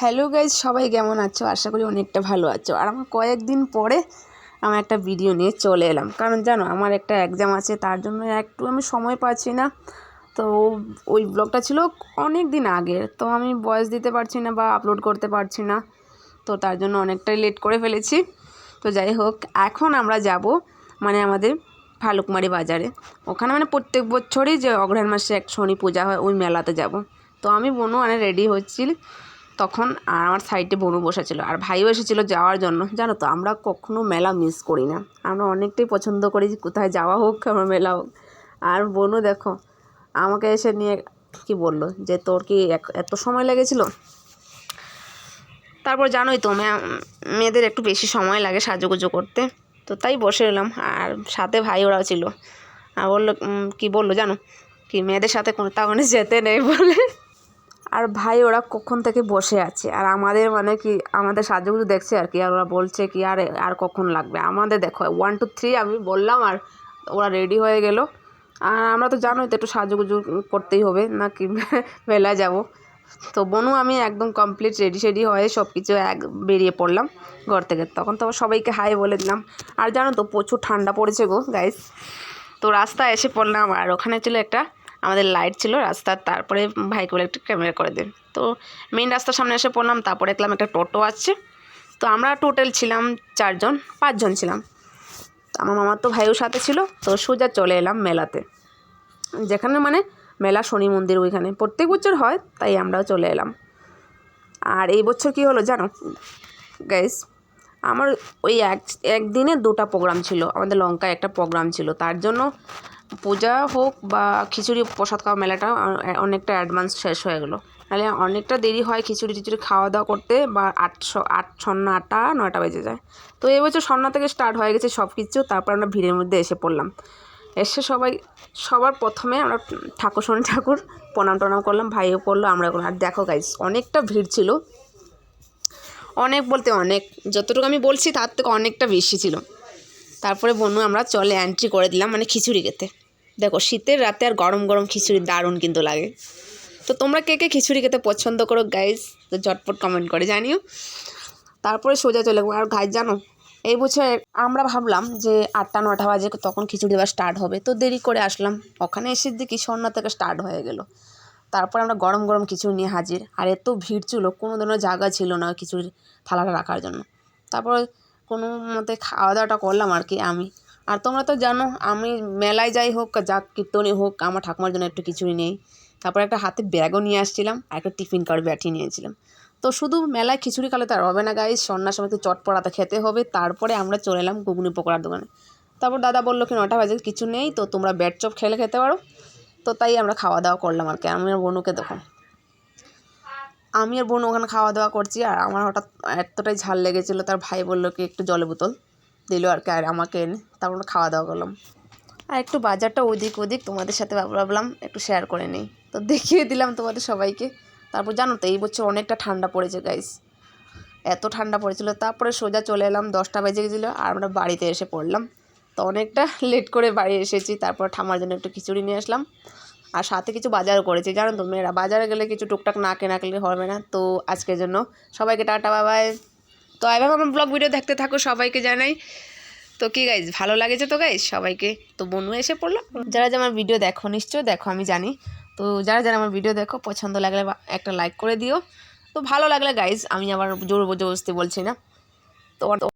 Hello guys সবাই কেমন আছো? আশা করি অনেকটা ভালো আছো। আর আমার কয়েকদিন পরে আমি একটা ভিডিও নিয়ে চলে এলাম। কারণ জানো, আমার একটা এক্সাম আছে, তার জন্য একটু আমি সময় পাচ্ছি না। তো ওই ব্লগটা ছিল অনেক দিন আগের। তো আমি ভয়েস দিতে পারছি না বা আপলোড করতে পারছি না। তো তার জন্য অনেকটাই লেট করে ফেলেছি। তো যাই হোক, এখন আমরা যাব মানে আমাদের ভালুকমারি বাজারে। ওখানে মানে প্রত্যেক বছরই যে অগ্রহায়ণ মাসে এক শনি পূজা হয়, ওই মেলাতে যাব। তো আমি বনু মানে রেডি হচ্ছিল তখন আর আমার সাইডে বনু বসেছিল। আর ভাইও এসেছিল যাওয়ার জন্য। জানো তো, আমরা কখনো মেলা মিস করি না। আমরা অনেকটাই পছন্দ করি কোথায় যাওয়া হোক, আমার মেলা হোক। আর বনু দেখো, আমাকে এসে নিয়ে কি বলল যে, তোর কি এত সময় লেগেছিল? তারপর জানোই তো মেয়েদের একটু বেশি সময় লাগে সাজুগুজু করতে। তো তাই বসে এলাম। আর সাথে ভাই ওরাও ছিল। আর বলল কি বলল জানো? কি মেয়েদের সাথে কোনো তাহলে যেতে নেই বলে। আর ভাই ওরা কখন থেকে বসে আছে? আর আমাদের মানে কি, আমাদের সাজুগুজু দেখছে আর কি, আর ওরা বলছে কি, আর আর কখন লাগবে? আমাদের দেখো ওয়ান টু থ্রি আমি বললাম আর ওরা রেডি হয়ে গেল। আর আমরা তো জানোই তো একটু সাজুগুজু করতেই হবে নাকি মেলা যাব। তো বনু, আমি একদম কমপ্লিট রেডি সেডি হয়ে সব কিছু এক, বেরিয়ে পড়লাম ঘর থেকে। তখন তো সবাইকে হাই বলে দিলাম। আর জানো তো প্রচুর ঠান্ডা পড়েছে গো গাইস তো রাস্তায় এসে পড়লাম, আর ওখানে ছিল একটা আমাদের লাইট ছিল রাস্তার তারপরে ভাইকে বলে একটা ক্যামেরা করে দেন। তো মেইন রাস্তার সামনে এসে পড়লাম, তারপরে দেখলাম একটা টোটো আছে। তো আমরা টোটাল ছিলাম চারজন, পাঁচজন ছিলাম। আমার মামার তো ভাইও সাথে ছিল, তো সোজা চলে এলাম মেলাতে। যেখানে মানে মেলা শনি মন্দির ওইখানে। প্রত্যেক বছর হয়, তাই আমরাও চলে এলাম। আর এই বছর কি হলো জানো? গাইস আমার ওই এক, একদিনে দুটো প্রোগ্রাম ছিল। আমাদের লঙ্কায় একটা প্রোগ্রাম ছিল, তার জন্য পূজা হোক বা খিচুড়ি প্রসাদ খাওয়া মেলাটা অনেকটা অ্যাডভান্স শেষ হয়ে গেলো। নাহলে অনেকটা দেরি হয় খিচুড়ি টিচুড়ি খাওয়া দাওয়া করতে, বা আটশো, আট সন্ধ্যা আটটা, নয়টা বেজে যায়। তো এবছর সন্ধ্যা থেকে স্টার্ট হয়ে গেছে সব কিছু তারপর আমরা ভিড়ের মধ্যে এসে পড়লাম। এসে সবাই, সবার প্রথমে আমরা ঠাকুর শনি ঠাকুর, প্রণাম টনাম করলাম, ভাইও করল আমরা আর দেখো গাইস অনেকটা ভিড় ছিল। অনেক বলতে অনেক, যতটুকু আমি বলছি তার থেকে অনেকটা বেশি ছিল। তারপরে বনু, আমরা চলে এন্ট্রি করে দিলাম মানে খিচুড়ি খেতে। দেখো, শীতের রাতে আর গরম গরম খিচুড়ি দারুণ কিন্তু লাগে। তো তোমরা কে কে খিচুড়ি খেতে পছন্দ করো গাইজ তো ঝটপট কমেন্ট করে জানিও। তারপরে সোজা চলে গেলাম আর গাইজ জানো, এই বছর আমরা ভাবলাম যে আটটা নটা বাজে তখন খিচুড়ি দেওয়া স্টার্ট হবে। তো দেরি করে আসলাম। ওখানে এসে দেখি সন্ধ্যা থেকে স্টার্ট হয়ে গেল। তারপর আমরা গরম গরম খিচুড়ি নিয়ে হাজির। আর এত ভিড় ছিল কোনো ধরনের জায়গা ছিল না খিচুড়ির থালাটা রাখার জন্য। তারপর কোনো মতে খাওয়া দাওয়াটা করলাম আর কি আমি। আর তোমরা তো জানো, আমি মেলায় যাই হোক, যা কীর্তনই হোক, আমার ঠাকুমার জন্য একটু খিচুড়ি নেই। তারপর একটা হাতে ব্যাগও নিয়ে আসছিলাম, আর একটা টিফিন কার্ড ব্যাটি নিয়েছিলাম তো শুধু মেলায় খিচুড়ি খালে তার হবে না গাইজ সন্ধ্যার সময় তো চটপড়াতে খেতে হবে, তারপরে আমরা চলে এলাম ঘুগনি পকোড়ার দোকানে। তারপর দাদা বলল কি, নটা বাজে, কিছু নেই, তো তোমরা ব্যাট চপ খেলে খেতে পারো। তো তাই আমরা খাওয়া দাওয়া করলাম আর কি, আমি বোনুকে তখন। আমি আর বোন ওখানে খাওয়া দাওয়া করছি আর আমার হঠাৎ এতটাই ঝাল লেগেছিলো, তার ভাই বলল কি একটু জলে বোতল দিল আর কি, আর আমাকে এনে তারপর খাওয়া দাওয়া করলাম। আর একটু বাজারটা ওদিক ওদিক তোমাদের সাথে ভাবলাম একটু শেয়ার করে নিই। তো দেখিয়ে দিলাম তোমাদের সবাইকে। তারপর জানো তো, এই বছর অনেকটা ঠান্ডা পড়েছে গাইস এত ঠান্ডা পড়েছিল, তারপরে সোজা চলে এলাম, দশটা বেজে গেছিল আর আমরা বাড়িতে এসে পড়লাম। তো অনেকটা লেট করে বাড়ি এসেছি, তারপর ঠামার জন্য একটু খিচুড়ি নিয়ে আসলাম। আর সাথে কিছু বাজারও করেছি, জানো তো মেয়েরা। বাজারে গেলে কিছু টুকটাক না কেনা কেলে হবে না, তো আজকের জন্য সবাইকে টাটা বাবাই তো এভাবে আমার ব্লগ ভিডিও দেখতে থাকো, সবাইকে জানাই। তো কি গাইজ ভালো লাগেছে তো গাইজ সবাইকে। তো বনু এসে পড়ল। যারা যে আমার ভিডিও দেখো নিশ্চয় দেখো, আমি জানি। তো যারা যারা আমার ভিডিও দেখো, পছন্দ লাগলে একটা লাইক করে দিও। তো ভালো লাগলে গাইজ আমি আবার জোর জবরদস্তি বলছি না। তো